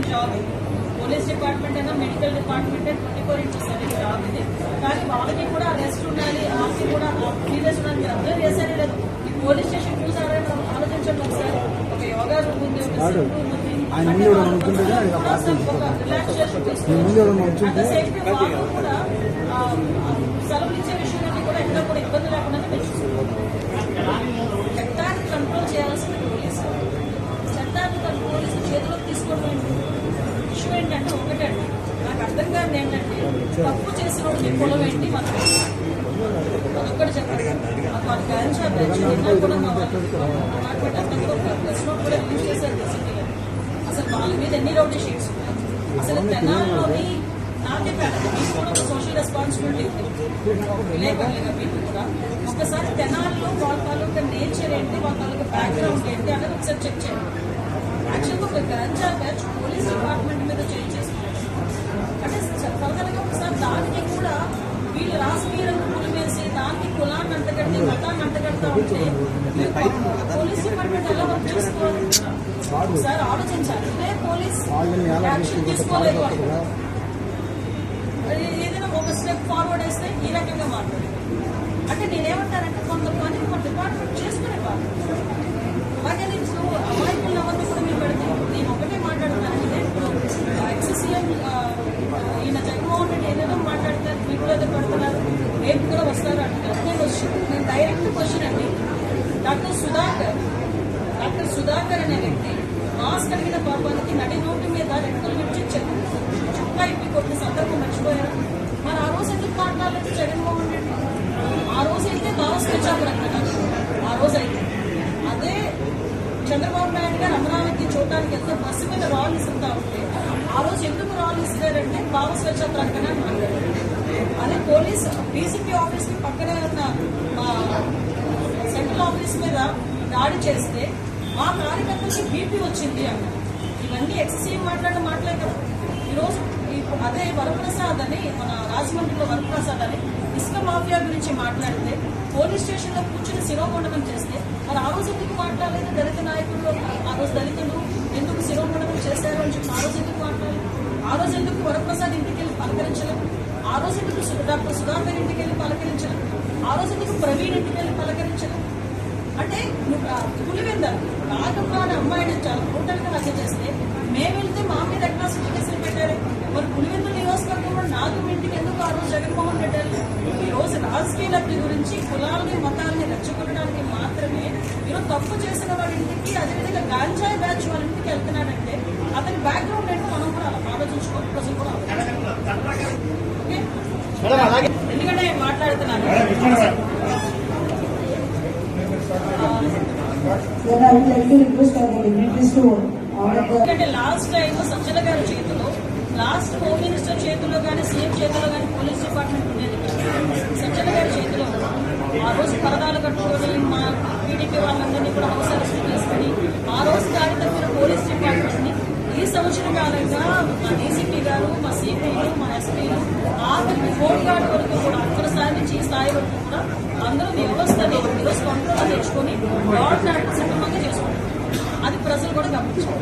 Time job ఇది. Police department అయినా medical department twenty four into seven job ఇది. కానీ వాళ్ళకి కూడా రెస్ట్ ఉండాలి వాళ్ళకి కూడా సీరియస్ ఉండాలి. మీరు అబ్జర్వ్ చేశారే లేదు ఈ పోలీస్ స్టేషన్ చూసారా ఆలోచించండి ఒకసారి. ఒక యోగా రూమ్ ఉంది ఒక సిమ్ రూమ్ ఉంది. పార్టీ రిలాక్సేషన్ నీ ముందు ఎవడో నుంచుంటే సేఫ్టీ వాళ్ళు కూడా ఆ, ఆ, సెలవులు ఇచ్చే విషయంలో కూడా ఎక్కడ కూడా ఇబ్బంది లేకుండా మీరు చూసుకోవాలి చట్టాన్ని కంట్రోల్ చేయాల్సిన పోలీసు చట్టాన్ని కంట్రోల్ పోలీసు చేతిలోకి తీసుకోవడం ఇష్యూ ఏంటంటే ఒకటండి నాకు ఏంటంటే తప్పు చేసిన వాడికి పొలం ఏంటి? మనం చెప్పండి. మాకు వాళ్ళ బ్యాచ్ కూడా మా వాళ్ళు అతను కూడా ప్రెస్ నోట్ కూడా రిలీజ్ చేశారు అసలు వాళ్ళ మీద ఎన్ని రౌడీ షీట్స్ ఉన్నాయి? అసలు తెనాల్లోని నాకే కాదు మీకు కూడా ఒక సోషల్ రెస్పాన్సిబిలిటీ ఉంది. విలేకరులుగా మీకు కూడా. ఒకసారి తెనాల్లో వాళ్ళ తాలూకా నేచర్ ఏంటి? వాళ్ళ తాలూకా బ్యాక్గ్రౌండ్ ఏంటి? అనేది ఒకసారి చెక్ చేయండి. యాక్చువల్గా ఒక గంజా బ్యాచ్ పోలీస్ డిపార్ట్మెంట్ మీద చేంజ్ చేసుకున్నారు అంటే ఫర్దర్గా ఒకసారి దానికి కూడా వీళ్ళు రాజకీయ రంగులు వేసి దానికి కులాన్ని అంటగట్టి మతాన్ని అంటగడతా ఉంటే మీరు పోలీస్ డిపార్ట్మెంట్ ఎలా వర్క్ చేసుకోవాలి ఒకసారి ఆలోచించాలి ఇదే పోలీస్ వాళ్ళని ఎలా యాక్షన్ తీసుకోలేదు వాళ్ళు. అది ఏదైనా ఒక స్టెప్ ఫార్వర్డ్ వేస్తే ఈ రకంగా మాట్లాడారు అంటే నేనేమంటానంటే కొంతమంది మన డైరెక్ట్ క్వశ్చన్ అండి. డాక్టర్ సుధాకర్ డాక్టర్ సుధాకర్ అనే వ్యక్తి మాస్క్ కలిగిన పాపానికి నడి నోటి మీద రెక్కలు విడిచి చుక్కా ఇప్పి కొట్టిన సందర్భం మర్చిపోయారు? మరి ఆ రోజు ఎందుకు మాట్లాడలేదు జగన్మోహన్ రెడ్డి? ఆ రోజు అయితే భారత్ స్వచ్ఛాపురం ఆ రోజు అయితే. అదే చంద్రబాబు నాయుడు గారు అమరావతి చూడడానికి ఎంతో బస్సు మీద రాళ్ళు ఇస్తుంటా ఉంటే ఆ రోజు ఎందుకు రాళ్ళు ఇస్తారంటే భావ స్వచ్ఛ ప్రకటన అని మాట్లాడారు. అదే పోలీస్ డీసీపీ ఆఫీస్కి పక్కనే ఉన్న మా సెంట్రల్ ఆఫీస్ మీద దాడి చేస్తే మా కార్యకర్తలకి బీపీ వచ్చింది అన్న. ఇవన్నీ ఎక్సీఎం మాట్లాడిన మాటలే కదా. ఈరోజు అదే వరప్రసాద్ అని మన రాజమండ్రిలో వరప్రసాద్ అని ఇసుక మాఫియా గురించి మాట్లాడితే పోలీస్ స్టేషన్లో కూర్చుని శిరోమండనం చేస్తే మరి ఆ రోజు ఎందుకు మాట్లాడలేదు దళిత నాయకులు ఆ రోజు దళితులు ఎందుకు శిరోమండనం చేశారు అని చెప్పి ఆ రోజు ఎందుకు మాట్లాడలేదు? ఆ రోజు ఎందుకు వరప్రసాద్ ఇంటికి వెళ్ళి పలకరించలేదు? ఆ రోజు ఎందుకు డాక్టర్ సుధాకర్ ఇంటికి వెళ్ళి పలకరించలేదు ఆ రోజు ఎందుకు ప్రవీణ్ ఇంటికి వెళ్ళి పలకరించలేదు అంటే నువ్వు పులివెంద రాగమ్మ అనే అమ్మాయిని చాలా బ్రూటల్గా హత్య చేస్తే మేము వెళ్తే మా మీద అట్రాసిటీ కేసులు పెట్టారు. మరి పులివెంద నియోజకవర్గంలో నాకు ఇంటికి ఎందుకు ఆ రోజు జగన్మోహన్ రెడ్డి ఈ రోజు రాజకీయ లబ్ధి గురించి కులాలని మతాలని రెచ్చగొట్టడానికి మాత్రమే ఈరోజు తప్పు చేసిన వాడి ఇంటికి అదేవిధంగా గాంజాయి బ్యాచ్ వాళ్ళ ఇంటికి వెళ్తున్నాడంటే అతని బ్యాక్గ్రౌండ్ ఏంటో మనం కూడా అలా ఆలోచించుకోవాలి. ప్రజలు కూడా order the ఎందుకంటే లాస్ట్ టైం సజ్జల గారి చేతిలో లాస్ట్ హోమ్ మినిస్టర్ చేతిలో కానీ సీఎం చేతిలో కానీ పోలీస్ డిపార్ట్మెంట్ ఉండేది. సజ్జల గారి చేతిలో. ఆ రోజు పరదాలు కట్టుకొని మా టీడీపీ వాళ్ళందరినీ కూడా హౌస్ అరెస్ట్ చేసుకుని ఆ రోజు దాడి తప్పిన పోలీస్ డిపార్ట్మెంట్ని ఈ సంవత్సర కాలంగా గారు మా సిపిలు మా ఎస్పీలు ఆఖరికి హోమ్ గార్డ్ వరకు కూడా అక్కడ స్థాయి నుంచి ఈ స్థాయి వరకు కూడా అందరూ వ్యవస్థని ఈరోజు కంట్రోల్ తెచ్చుకొని లాడ్ సక్రమంగా చేసుకుంటారు. అది ప్రజలు కూడా గమనించారు